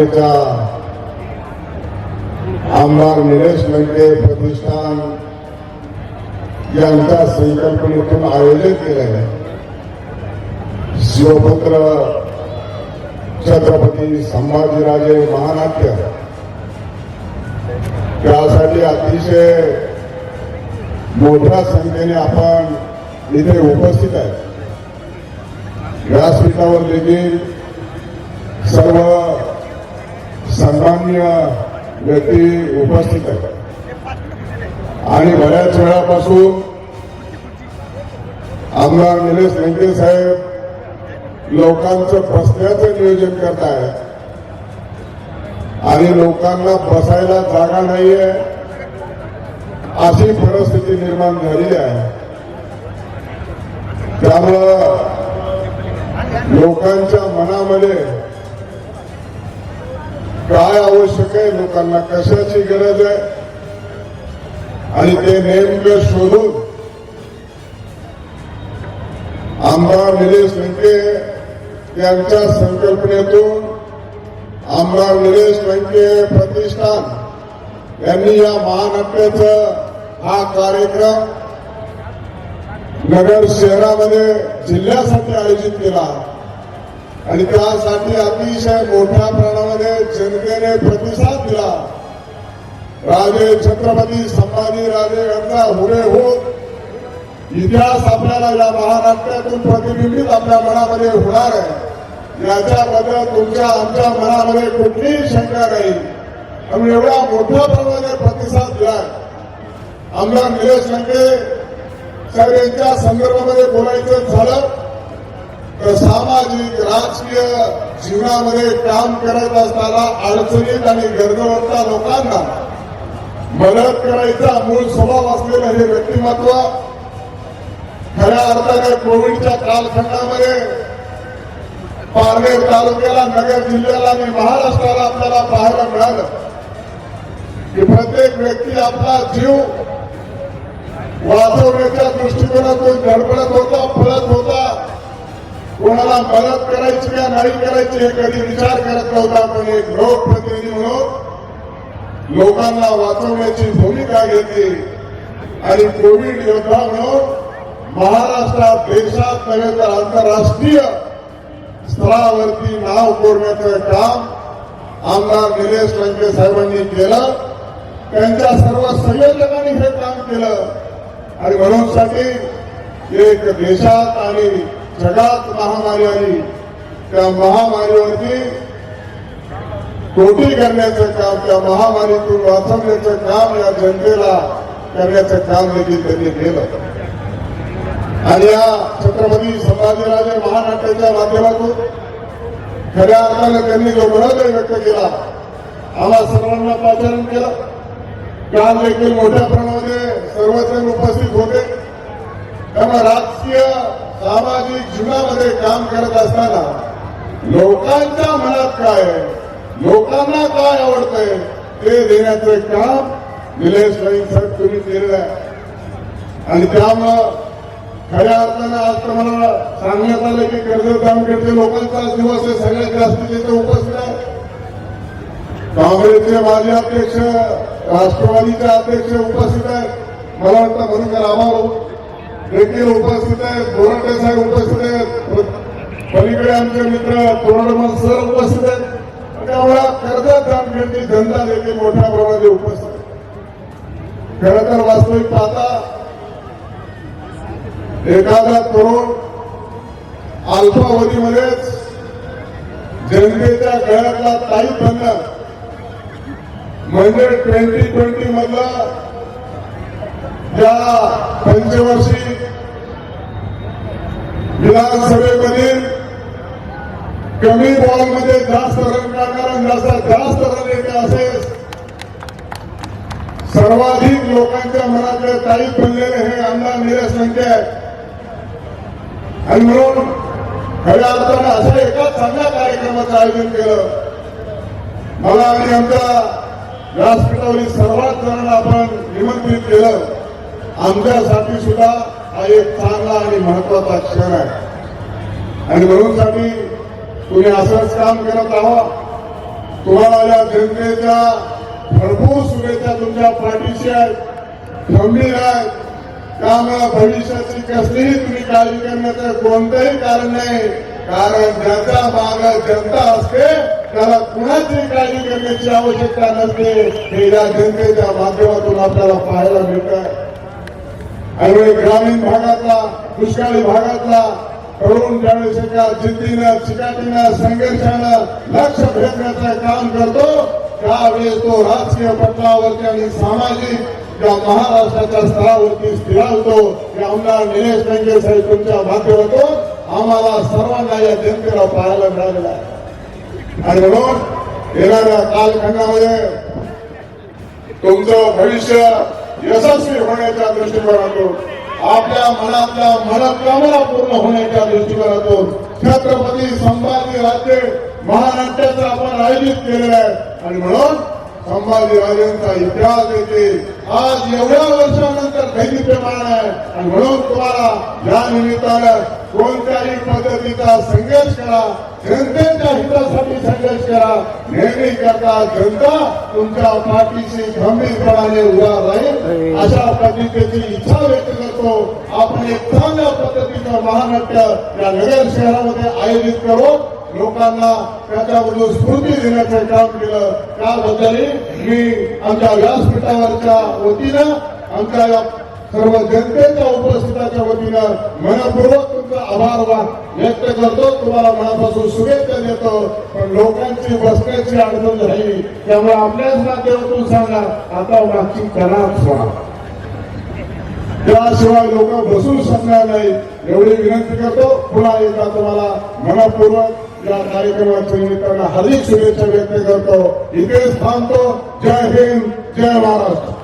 महाराष्ट्राच्या आमदार निलेश लंके प्रतिष्ठान यांच्या संकल्पनेतून आयोजित केलेलं शिवपुत्र छत्रपती संभाजीराजे महानाट्य. त्यासाठी अतिशय मोठ्या संख्येने आपण इथे उपस्थित आहे. व्यासपीठावर देखील सर्व सन्मान्य व्यक्ती उपस्थित आहेत. आणि बऱ्याच वेळापासून आमदार निलेश लंके साहेब लोकांचं बसण्याचं नियोजन करतायत आणि लोकांना बसायला जागा नाहीये अशी परिस्थिती निर्माण झालेली आहे. त्यामुळं लोकांच्या मनामध्ये काय आवश्यक आहे लोकांना कशाची गरज आहे? आणि ते नेमकं शोधून आमदार निलेश लंके यांच्या संकल्पनेतून आमदार निलेश लंके प्रतिष्ठान यांनी या महानाट्याचं हा कार्यक्रम नगर शहरामध्ये जिल्ह्यासाठी आयोजित केला. आणि त्यासाठी अतिशय मोठ्या प्रमाणामध्ये जनतेने प्रतिसाद दिला. राजे छत्रपती संभाजी राजे यांचा हुरे होत. इतिहास आपल्याला या महाराष्ट्रातून प्रतिबिंबित आपल्या मनामध्ये होणार आहे. याच्याबद्दल तुमच्या आमच्या मनामध्ये कुठलीही शंका नाही. आम्ही एवढ्या मोठ्या प्रमाणात प्रतिसाद दिलाय. आमदार निलेश लंके साहेब यांच्या संदर्भामध्ये बोलायचं झालं. सामाजिक राजकीय जीवनामध्ये काम करत असताना अडचणीत आणि गरजवंत लोकांना मदत करायचा मूळ स्वभाव असलेलं हे व्यक्तिमत्व खऱ्या अर्थाने कोविडच्या कालखंडामध्ये पारनेर तालुक्याला नगर जिल्ह्याला आणि महाराष्ट्राला आपल्याला पाहायला मिळालं की प्रत्येक व्यक्ती आपला जीव वाचवण्याच्या दृष्टिकोनातून धडपडत होता पळत होता. कोणाला मदत करायची का नाही करायची हे कधी विचार करत नव्हता पण एक लोकप्रतिनिधी म्हणून लोकांना वाचवण्याची भूमिका घेतली. आणि कोविड योद्धा म्हणून महाराष्ट्रात देशात नव्हे तर आंतरराष्ट्रीय स्तरावरती नाव कोरण्याचं काम आमदार निलेश लंके साहेबांनी केलं. त्यांच्या सर्व संयोजकांनी हे काम केलं. आणि म्हणून साठी एक देशात आणि जगात महामारी आली त्या महामारीवरती तोटी करण्याचं काम त्या महामारीतून वाचवण्याचं काम या जनतेला करण्याचं काम देखील त्यांनी केलं आणि या छत्रपती संभाजीराजे महानाट्याच्या माध्यमातून खऱ्या अर्थानं त्यांनी जो मनोदय व्यक्त केला आम्हा सर्वांना पाचारण केलं. काल देखील मोठ्या प्रमाणामध्ये सर्वजण उपस्थित होते. त्यामुळे राजकीय सामाजिक जीवनामध्ये काम करत असताना लोकांच्या मनात काय आहे? लोकांना काय आवडतंय? ते देण्याचं काम निलेश भाई साहेब तुम्ही केलेलं आहे. आणि त्यामुळं खऱ्या अर्थानं आज तर मला सांगण्यात आलं की कर्जत जामखेडचे लोकांचा दिवस आहे सगळ्यात जास्त तिथे उपस्थित आहे. काँग्रेसचे माजी अध्यक्ष राष्ट्रवादीचे अध्यक्ष उपस्थित आहेत. मला वाटतं म्हणून रामाभाऊ देखील उपस्थित आहेत बोराटे साहेब उपस्थित आहेत पलीकडे आमचे मित्र तोरडमल सर उपस्थित आहेत. त्यामुळे कर्जत जामखेडची जनता देखील मोठ्या प्रमाणात उपस्थित आहे. खरं तर वास्तविक पाहता एखादा तरुण अल्पावधीमध्येच जनतेच्या गळ्यातला ताई बनणं म्हणजे ट्वेंटी ट्वेंटी मधला या पंचवर्षी विधानसभेमध्ये कमी बॉलमध्ये जास्त रन काढणारा जास्त जास्त रन येते असेल सर्वाधिक लोकांच्या मनातले ताईत बनलेले हे आमदार निलेश लंके आहेत. आणि म्हणून खऱ्या अर्थानं असं एका चांगल्या कार्यक्रमाचं आयोजन केलं. मला आणि आमच्या व्यासपीठावरील सर्वात जणांना आपण निमंत्रित केलं. आमच्यासाठी सुद्धा हा एक चांगला आणि महत्त्वाचा क्षण आहे. आणि म्हणून साठी तुम्ही असंच काम करत आहोत. तुम्हाला या जनतेच्या भरपूर शुभेच्छा तुमच्या पाठीशी आहेत. खंबीर आहेत. त्यामुळे भविष्याची कसलीही तुम्ही काळजी करण्याचं कोणतंही कारण नाही. कारण ज्याच्या माग जनता असते त्याला कुणाची काळजी करण्याची आवश्यकता नसते. हे या जनतेच्या माध्यमातून आपल्याला पाहायला मिळत आहे आणि ग्रामीण भागातला दुष्काळी भागातला तरुण ज्यावेळेस एका जिद्दीनं चिकाटीनं संघर्षानं लक्ष भेटण्याचं काम करतो. त्यावेळेस तो राजकीय पटलावरती आणि सामाजिक या महाराष्ट्राच्या स्तरावरती स्थिरावतो हे आमदार निलेश लंके साहेब तुमच्या माध्यमातून आम्हाला सर्वांना या जनतेला पाहायला मिळालेलं आहे. आणि म्हणून येणाऱ्या कालखंडामध्ये तुमचं भविष्य यशस्वी होण्याच्या दृष्टिकोनातून आपल्या मनातल्या मनोकामना पूर्ण होण्याच्या दृष्टिकोनातून छत्रपती संभाजी महाराष्ट्राचं आपण आयोजित केलेलं आहे. आणि म्हणून संभाजीराजेंचा इतिहास देखील आज एवढ्या वर्षानंतर दैनिप्यमान आहे आणि म्हणून तुम्हाला या निमित्तानं कोणत्याही पद्धतीचा संघर्ष करा जनतेच्या हितासाठी संघर्ष करा. नेहमी करता जनता तुमच्या पाठीशी गंभीरपणाने उभा राहील. अशा पद्धतीची इच्छा व्यक्त करतो. आपण एक चांगल्या पद्धतीचं महानाट्य या नगर शहरामध्ये आयोजित करू. लोकांना त्याच्याबद्दल स्फूर्ती देण्याचं काम केलं त्याबद्दल मी आमच्या व्यासपीठावरच्या वतीनं आमच्या सर्व जनतेच्या उपस्थिताच्या वतीनं मनपूर्वक तुमचा आभार व्यक्त करतो. तुम्हाला मनापासून शुभेच्छा देतो. पण लोकांची बसण्याची अडचण राहिली. त्यामुळे आपल्याच माध्यमातून सांगा आता मागची कलाच व्हा त्याशिवाय लोक बसू शकणार नाही एवढी विनंती करतो. पुन्हा एकदा तुम्हाला मनपूर्वक या कार्यक्रमाच्या निमित्तानं हार्दिक शुभेच्छा व्यक्त करतो. इथेच थांबतो. जय हिंद जय महाराष्ट्र.